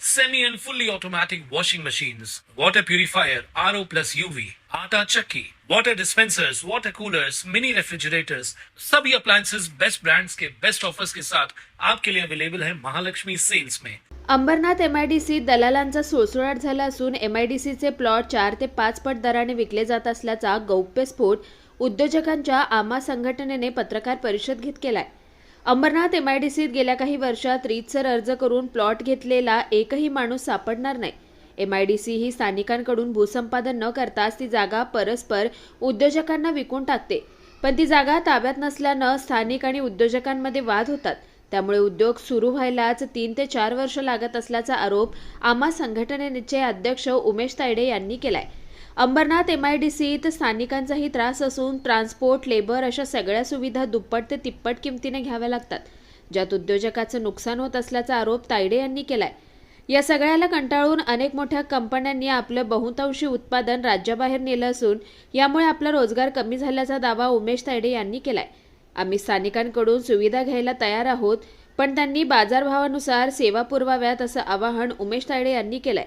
semi and fully automatic washing machines, water purifier, RO plus UV, आटा चक्की, water dispensers, water coolers, mini refrigerators, सभी appliances. Best brands के best offers के साथ आपके लिए अवेलेबल है महालक्ष्मी सेल्स में अंबरनाथ एम आयडीसी दलालांचा सुळसुळाट झाला असून एमआयडीसीचे प्लॉट चार ते पाच पट दराने विकले जात असल्याचा गौप्यस्फोट उद्योजकांच्या आमा संघटनेने पत्रकार परिषद घेत केलाय. अंबरनाथ एमआयडीसीत गेल्या काही वर्षात रीतसर अर्ज करून प्लॉट घेतलेला एकही माणूस सापडणार नाही. एमआयडीसी ही स्थानिकांकडून भूसंपादन न करताच ती जागा परस्पर उद्योजकांना विकून टाकते. पण ती जागा ताब्यात नसल्यानं स्थानिक आणि उद्योजकांमध्ये वाद होतात. त्यामुळे उद्योग सुरू व्हायलाच तीन ते चार वर्ष लागत असल्याचा आरोप आम्हा संघटनेचे अध्यक्ष उमेश तायडे यांनी केलाय. अंबरनाथ एमआयडीसीत स्थानिकांचाही त्रास असून ट्रान्सपोर्ट लेबर अशा सगळ्या सुविधा दुप्पट ते तिप्पट किमतीने घ्याव्या लागतात ज्यात उद्योजकाचं नुकसान होत असल्याचा आरोप तायडे यांनी केलाय. या सगळ्याला कंटाळून अनेक मोठ्या कंपन्यांनी आपलं बहुतांशी उत्पादन राज्याबाहेर नेलं असून यामुळे आपला रोजगार कमी झाल्याचा दावा उमेश तायडे यांनी केलाय. आम्ही स्थानिकांकडून सुविधा घ्यायला तयार आहोत पण त्यांनी बाजारभावानुसार सेवा पुरवाव्यात असं आवाहन उमेश तायडे यांनी केलंय.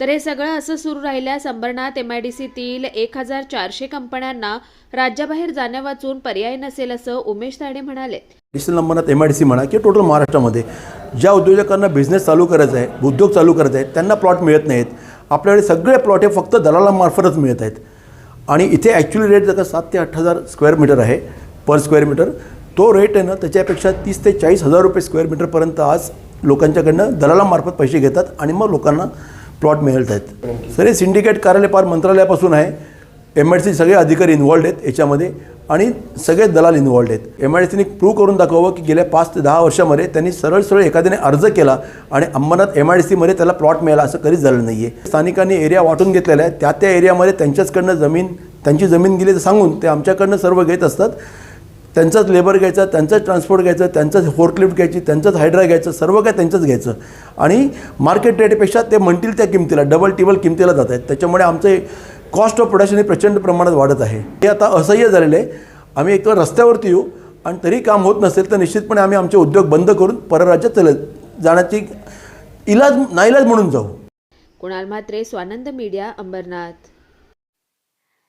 तर हे सगळं असं सुरू राहिल्यास अंबरनाथ सीतील एक हजार चारशे कंपन्यांना राज्याबाहेर जाण्यावाचून पर्याय नसेल असं उमेश तायडे म्हणाले. Digital Ambernath M I D C म्हणा किंवा टोटल महाराष्ट्रामध्ये ज्या उद्योजकांना बिझनेस चालू करायचा आहे उद्योग चालू करायचा आहे त्यांना प्लॉट मिळत नाहीत. आपल्याकडे सगळे प्लॉट हे फक्त दलालामार्फतच मिळत आहेत. आणि इथे ॲक्च्युली रेट जर का सात ते आठ हजार स्क्वेअर मीटर आहे पर स्क्वेअर मीटर तो रेट आहे ना त्याच्यापेक्षा तीस ते चाळीस हजार रुपये स्क्वेअर मीटरपर्यंत आज लोकांच्याकडनं दलालामार्फत पैसे घेतात आणि मग लोकांना प्लॉट मिळत आहेत. सर हे सिंडिकेट कार्यालय पार मंत्रालयापासून आहे. एम आय सी सगळे अधिकारी इन्वॉल्ड आहेत याच्यामध्ये आणि सगळे दलाल इन्वॉल्ड आहेत. एम आय डी सीने प्रूव्ह करून दाखवावं की गेल्या पाच ते दहा वर्षामध्ये त्यांनी सरळ सरळ एखाद्याने अर्ज केला आणि अंबरनाथ एम आय डी सीमध्ये त्याला प्लॉट मिळाला असं कधीच झालं नाही आहे स्थानिकांनी एरिया वाटून घेतलेला आहे. त्या त्या एरियामध्ये त्यांच्याचकडनं जमीन त्यांची जमीन गेली तर सांगून ते आमच्याकडनं सर्व घेत असतात. त्यांचाच लेबर घ्यायचा त्यांचाच ट्रान्सपोर्ट घ्यायचं त्यांचाच फोर्कलिफ्ट घ्यायची त्यांचंच हायड्रा घ्यायचं सर्व काय त्यांचंच घ्यायचं. आणि मार्केट रेटपेक्षा ते म्हणतील त्या किमतीला डबल टिबल किमतीला जात आहेत. त्याच्यामुळे आमचे कॉस्ट ऑफ प्रोडक्शन हे प्रचंड प्रमाणात वाढत आहे. हे आता असह्य झालेलं आहे. आम्ही एक तर रस्त्यावरती येऊ आणि तरी काम होत नसेल तर निश्चितपणे आम्ही आमचे उद्योग बंद करून परराज्यात चलत जाण्याची इलाज नाईलाज म्हणून जाऊ. कुणाल म्हात्रे स्वानंद मीडिया अंबरनाथ.